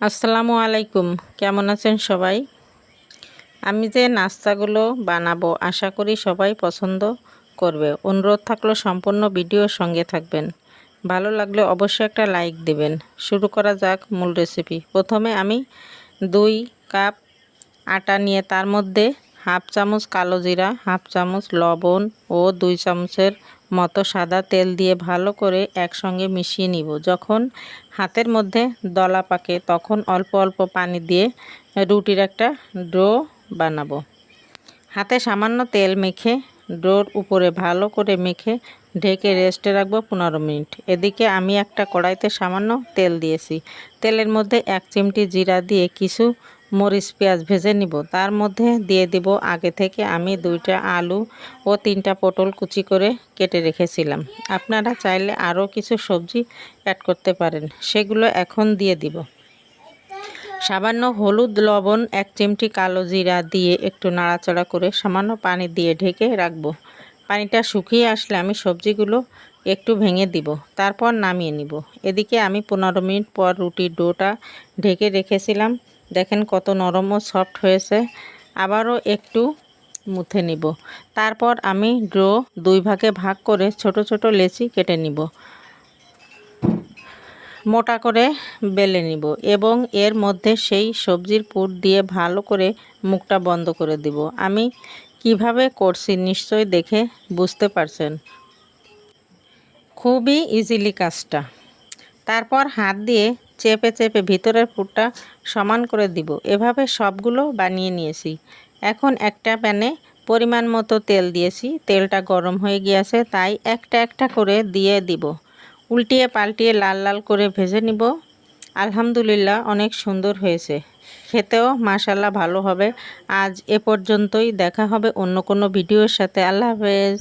আসসালামু আলাইকুম। কেমন আছেন সবাই? আমি যে নাস্তাগুলো বানাবো আশা করি সবাই পছন্দ করবে। অনুরোধ থাকল সম্পূর্ণ ভিডিও সঙ্গে থাকবেন। ভালো লাগলে অবশ্যই একটা লাইক দেবেন। শুরু করা যাক মূল রেসিপি। প্রথমে আমি দুই কাপ আটা নিয়ে তার মধ্যে হাফ চামচ কালো জিরা, হাফ চামচ লবণ ও দুই চামচের মতো সাদা তেল দিয়ে ভালো করে একসঙ্গে মিশিয়ে নিব। যখন হাতের মধ্যে দলা পাকে, তখন অল্প অল্প পানি দিয়ে রুটির একটা ডো বানাবো। হাতে সামান্য তেল মেখে ডোর উপরে ভালো করে মেখে ঢেকে রেস্টে রাখব পনেরো মিনিট। এদিকে আমি একটা কড়াইতে সামান্য তেল দিয়েছি। তেলের মধ্যে এক চিমটি জিরা দিয়ে কিছু মরিচ, পেঁয়াজ ভেজে নিব। তার মধ্যে দিয়ে দিব আগে থেকে আমি দুইটা আলু ও তিনটা পটল কুচি করে কেটে রেখেছিলাম। আপনারা চাইলে আরও কিছু সবজি অ্যাড করতে পারেন। সেগুলো এখন দিয়ে দিব। সামান্য হলুদ, লবণ, এক চিমটি কালো জিরা দিয়ে একটু নাড়াচাড়া করে সামান্য পানি দিয়ে ঢেকে রাখব। পানিটা শুকিয়ে আসলে আমি সবজিগুলো একটু ভেঙে দিব। তারপর নামিয়ে নিব। এদিকে আমি পনেরো মিনিট পর রুটির ডোটা ঢেকে রেখেছিলাম। দেখেন কত নরম ও সফট হয়েছে। আবারও একটু মুথে নিব। তারপর আমি ড্রো দুই ভাগে ভাগ করে ছোট ছোট লেচি কেটে নিব। মোটা করে বেলে নিব এবং এর মধ্যে সেই সবজির পুর দিয়ে ভালো করে মুখটা বন্ধ করে দিব। আমি কীভাবে করছি নিশ্চয় দেখে বুঝতে পারছেন? খুবই ইজিলি কাজটা। তারপর হাত দিয়ে চেপে চেপে ভিতরের পুরটা সমান করে দিব। এভাবে সবগুলো বানিয়ে নিয়েছি। এখন একটা প্যানে পরিমাণ মতো তেল দিয়েছি। তেলটা গরম হয়ে গিয়েছে, তাই একটা একটা করে দিয়ে দিব। উল্টিয়ে পাল্টিয়ে লাল লাল করে ভেজে নিব। আলহামদুলিল্লাহ অনেক সুন্দর হয়েছে। খেতেও মাশাল্লাহ ভালো হবে। আজ এ পর্যন্তই। দেখা হবে অন্য কোনো ভিডিওর সাথে। আল্লাহ হাফেজ।